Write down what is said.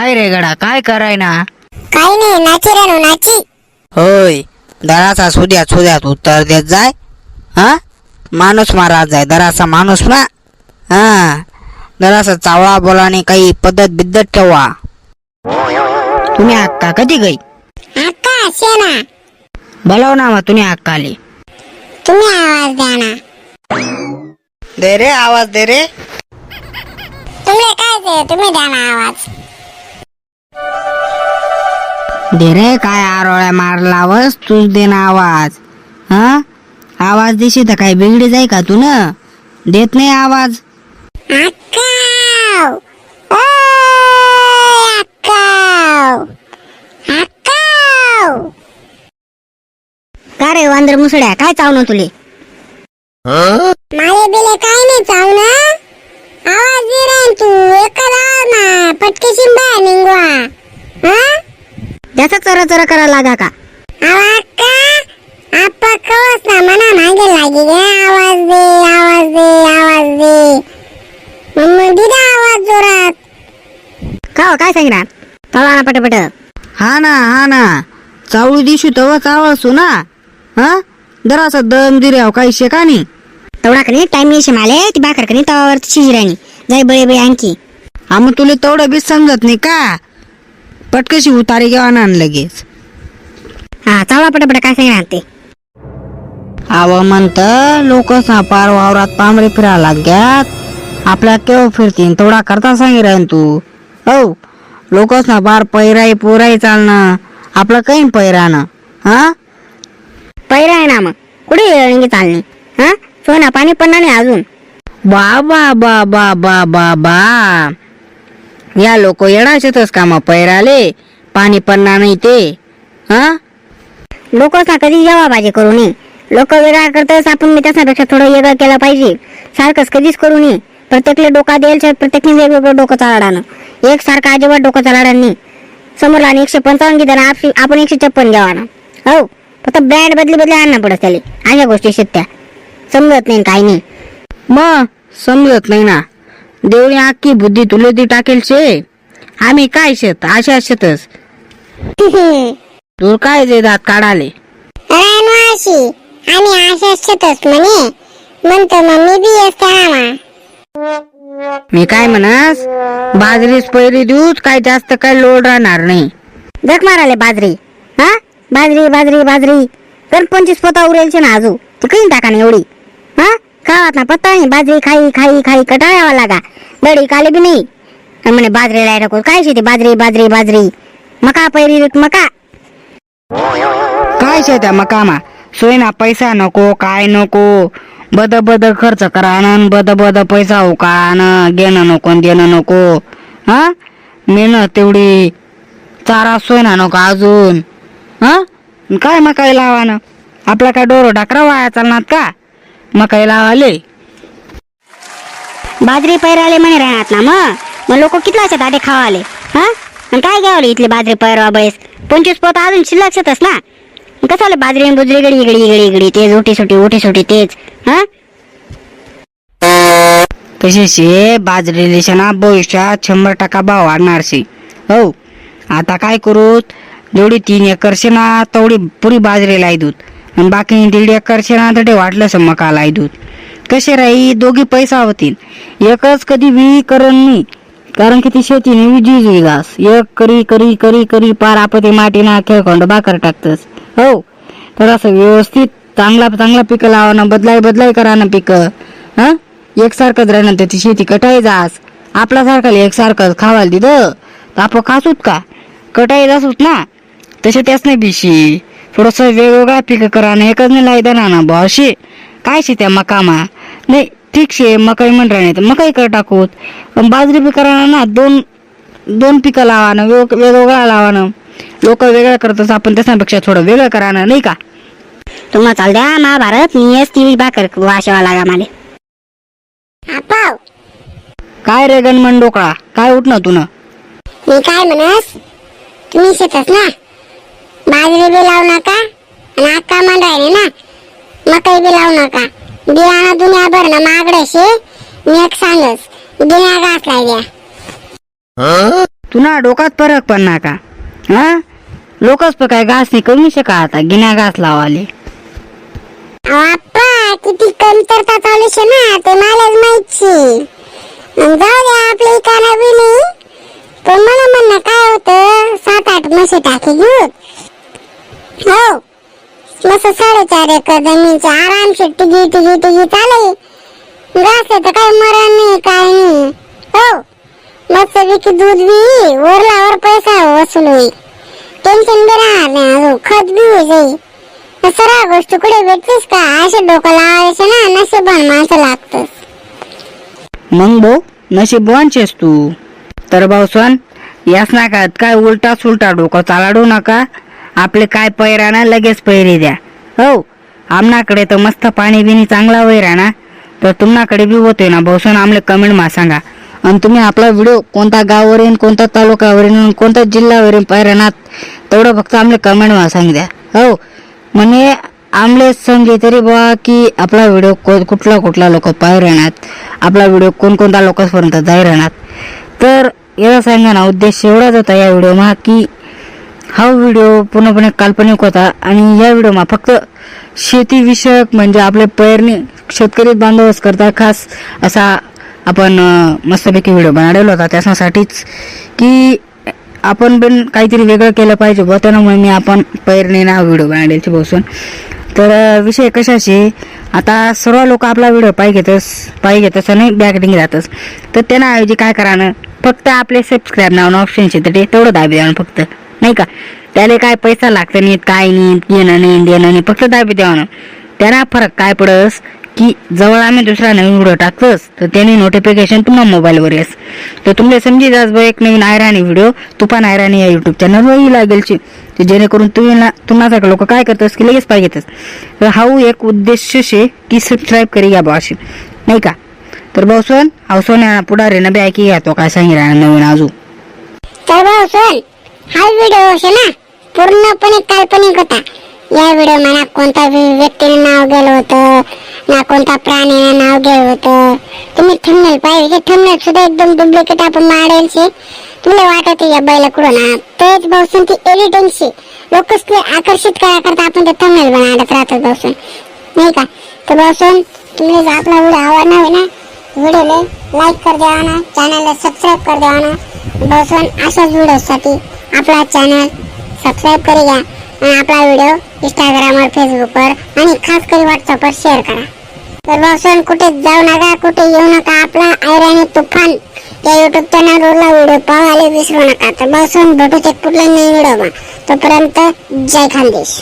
काय रे गडा? काय कराय ना काही नाही नाची रानू नाची. होय. दराचा सुद्यात सुद्यात उत्तर देत जाय. हा? माणूस महाराज जाय. दराचा माणूस ना हा. दराचा चावळा बोलाने काही पद्धत बिद्धत ठेवा. तुम्ही अक्का कधी गई? अक्का शेना बोलाव ना मग तुम्ही अक्काली. तुम्ही आवाज द्या ना. दे रे आवाज दे रे. तुम्ही काय ते? तुम्ही द्या ना आवाज. दे रे काय आरोळ्या मारलावस तूच दे ना आवाज. हा? आवाज देशी तर काय बिगडी जाई का तू न? देत नाही आवाज. अक्काव. अक्काव. अक्काव. का रे वांदर मुसड्या? काय चावणं तुले? माझे बिले काय नाही चाव ना आवाज दे रे तू एकच आवाज ना पटकेशी बाहेर निघवा हा? त्याचा चरा चरा करा लागा का? आप्पा कवच ना मना मागे लागी गे. आवाज दे आवाज दे आवाज दे. मग दिदा आवाज जोरात. का हो, काय सांगणार तळा ना पटपट. हा ना हा ना. चावळी दिशू तव चावळसू ना. हा? जरासा दम दिऱ्याव काही नाही तेवढा कनी टाइम येशी माले ती भाकर कनी तवावर शिजराणी जाय बळे बळे आणखी. हा मग तुला तेवढं बी समजत नाही का? पटकशी उतारी घेवा ना लगेच. हा चावळा पटपट काय सांगणार ते? आव म्हणत लोक सापार वावरात पांबरे फिरायला लागल्यात. आपल्या केव्हा फिरतीन तेवढा करता सांगी राहीन तू. हो लोक सापार पैराई पोराई चालणं आपलं काही पैरानं हा? पैरा आहे ना मग. कुठे येळंगी चालणी हा? सोना पाणी पण नाही अजून. बा बा बा बा बा बा बा या लोक येडाशेतच का मग पैराले. पाणी पडणार नाही ते. हा? लोक ना कधी जेवा पाहिजे करू नये. लोक वेगळा करतच आपण मी त्याच्यापेक्षा थोडं वेगळं केलं पाहिजे. सारखंच कधीच करू नये. प्रत्येकले डोका द्यायला प्रत्येकने वेगवेगळं डोकं चालाडानं. एक सारखं अजिबात डोकं चालाडं नाही. समोरला आणि एकशे पंचावन्न घेताना आप- आपण एकशे छप्पन घ्यावा ना हो. फक्त ब्रँड बदली बदली आणणं पडत त्याला. अशा गोष्टी शिकत्या समजत नाही काही नाही. मग समजत नाही ना. देवळी अख्खी बुद्धी तुले ती टाकेल शे. आम्ही काय शेत? अशा शेतच. दूर काय जे दात काढाले? रानू अशी आम्ही अशा शेतच म्हणे. म्हणतो मग मी बी असते आम्हा मी काय म्हणस? बाजरीच पहिली दूध काय जास्त काय लोड राहणार नाही. जग माराले बाजरी. हा? बाजरी बाजरी बाजरी. तर पंचवीस पोता उरेलचे ना आजू. ती काही टाका ना एवढी. खावात ना पत्ता नाही बाजरी खाई खाई खाई कटाळावा लागा दडी काले बी नाही आणि म्हणे बाजरी लाय टाकू काय शेती बाजरी बाजरी बाजरी मका पैरी मका काय शेत्या मग कामा सोयना पैसा नको काय नको बद बद खर्च करानं बद बद पैसा उकाळानं घेणं नको न देणं नको हा मेहनत तेवढी चारा सोयना नको अजून हा न काय मकाई लावानं आपला काय डोरो डाकरा वाया चालणार का मकाई लावाले बाजरी पैराले म्हणे राहणार ना मग मग लोक कितला असतात आटे खावाले हा? आणि काय घ्यावले इथले बाजरी पैरवा बैस पंचवीस पोता अजून शिल्लक शेतच ना? कसं आलं बाजरी आणि बुजरी गडी इगडी इगडी इगडी तेच उठी सुटी उठी सुटी तेच हा? तशी शे बाजरी ना भविष्यात शंभर टक्का भाव वाढणार शे. हो आता काय करू? जेवढी तीन एकर शे ना तेवढी पुरी बाजरी लाई दूध. आणि बाकी दीड एकर शे ना तर वाटलं मका लाई दूध. कसे राही दोघी पैसा होतील. एकच कधी विही करण नाही कारण की ती शेती नाही जीज विगास एक करी करी करी करी पार आपते माटी ना खेळखंड बाकर टाकतस. हो तर असं व्यवस्थित चांगला चांगला पिकं लावणं बदलाय बदलाय करा ना पिकं. हा? एकसारखंच राहणं त्याची शेती कटाई जास. आपल्यासारखं एकसारखं खावायला दिलं तर आपण खासूत का? कटाई जासूत ना? तसे त्याच नाही बिशी थोडस वेगवेगळा पिकं करा ना एकच नाही लाई देणार ना बा अशी? काय शे त्या मकामा? नाही ठीक शे मकाई म्हण नाही तर मकाई कर टाकूत. पण बाजरी बी करा ना दोन दोन पिकं लावा ना वेग वेगवेगळा लावा ना. लोक वेगळं करतच आपण त्याच्यापेक्षा थोडं वेगळं करा ना नाही का? तुम्हाला चाल द्या महाभारत मी ती भाकर वाशेवा लागा माले. आपाव. काय रे गणमन डोकळा? काय उठणं तुनं? मी काय म्हणस? तुम्ही शेतच ना? बाजरी बी लावू नका. आणि अक्का मान राहिले ना मकई बी लावू नका. बियाणं दुनिया भर ना मागडे शे मी एक सांगस दुनिया घास द्या तुना डोकात फरक पडणार का हा? लोकच पण काय घास नाही कमी शका आता गिन्या घास लावाले. आप्पा किती कमतरता चालू शे ना ते मलाच माहिती जाऊ द्या आपल्या इकाना बी नाही. पण मला म्हणणं काय होतं सात आठ म्हशी टाकी घेऊ हो. मस्त साडेचार एकर जमीनची आरामशीर टिगी टिगी टिगी चालेल. घास तर काही मरण नाही काय नाही. हो. मस्त विकी दूध बी वरलावर पैसा वसूल होईल. टेन्शन बी राहणार नाही अजून. खत बी होई जाई सर्व गोष्टी. कुठे भेटतेस का? असे डोकं लावायचे ना नशिबान माणसं लागतस. मग भाऊ नशीबवानचेस तू. तर भाऊ सण याच नाकात काय उलटा सुलटा डोकं चालाडू नका. आपले काय पैरा ना लगेच पैरी द्या. हो आमनाकडे तर मस्त पाणी बिनी चांगला वैरा ना? तर तुम्हाकडे बी होतोय ना भाऊ? आमले कमेंट मा सांगा. आणि तुम्ही आपला व्हिडिओ कोणता गावावरील कोणता तालुक्यावरील येईन कोणत्या जिल्ह्यावरील पैरानात तेवढं फक्त आमले कमेंट मा सांग द्या. हो म्हणजे आमले समजे तरी बा की आपला व्हिडिओ को कुठला कुठला लोक पाय आपला व्हिडिओ कोणकोणत्या लोकांपर्यंत जाई राहणार तर याचा सांगा ना उद्देश एवढाच होता या व्हिडिओ मा की हा व्हिडिओ पूर्णपणे काल्पनिक होता आणि या व्हिडिओमा फक्त शेतीविषयक म्हणजे आपले पेरणी शेतकरी बांधवच करता खास असा आपण मस्तपैकी व्हिडिओ बनवलेला होता. त्याच्यासाठीच की आपण पण काहीतरी वेगळं केलं पाहिजे व त्यामुळे मी आपण पेरणीना व्हिडिओ बनवल्याची बसून. तर विषय कशाशी आता सर्व लोक आपला व्हिडिओ पाय घेतस पाय घेतस आणि बॅकडिंग जातस तर त्यांना ऐवजी काय करानं फक्त आपले सबस्क्राईब नाव ऑप्शन शेतटे तेवढं दाबी द्यावं फक्त. नाही का? त्याला काय पैसा लागतं नाही काय नाही येणं नाही देणं नाही फक्त दाबी द्यावं त्याला फरक काय पडस की जवळ आम्ही दुसरा नवीन व्हिडिओ टाकतोस तर त्याने नोटिफिकेशन तुम्हाला मोबाईलवर येस. तर तुमले समजी जास बा एक नवीन आयराणी व्हिडिओ तुपान आयराणी या युट्यूब चॅनलवरही लागेलची. तर जेणेकरून तुम्ही ना तुम्हाला लोक काय करतस की लगेच पाहिजेतच तर हाऊ एक उद्देश शे की सबस्क्राईब करी या भाषेत नाही का? तर भाऊसोन हाऊसोन पुढारी ना बी ऐकी घ्या तो काय सांगितलं नवीन अजून. तर भाऊ सोन हा व्हिडिओ असे ना पूर्णपणे काल्पनिक होता. या व्हिडिओ म्हणा कोणता व्यक्तीने नाव गेलं होतं ना कोणता प्राणीने नाव गेलं होतं? तुम्ही थंबनेल पाहिजे थंबनेल सुद्धा एकदम डुप्लिकेट आपण मारेलचे तुला वाटत या बैला कुठं ना तेच बसून ती एडिटिंगशी लोकच ते आकर्षित करा करता आपण ते थंबनेल बनाडत राहतो बसून नाही का? तर बसून तुम्ही जर आपला व्हिडिओ आवडणार ना व्हिडिओला लाईक कर द्यावा ना चॅनलला सबस्क्राईब कर द्या ना. बसून अशाच व्हिडिओसाठी आपला चॅनल सबस्क्राईब करी घ्या आणि आपला व्हिडिओ इंस्टाग्रामवर फेसबुकवर आणि खास करून व्हॉट्सअपवर शेअर करा. तर बसून कुठे जाऊ नका कुठे येऊ नका. आपला ऐराणी तुफान या युट्यूब चॅनलवरला व्हिडिओ पाहायला विसरू नका. तर बसून भेटू ते कुठला नवीन व्हिडिओ तोपर्यंत जय खानदेश.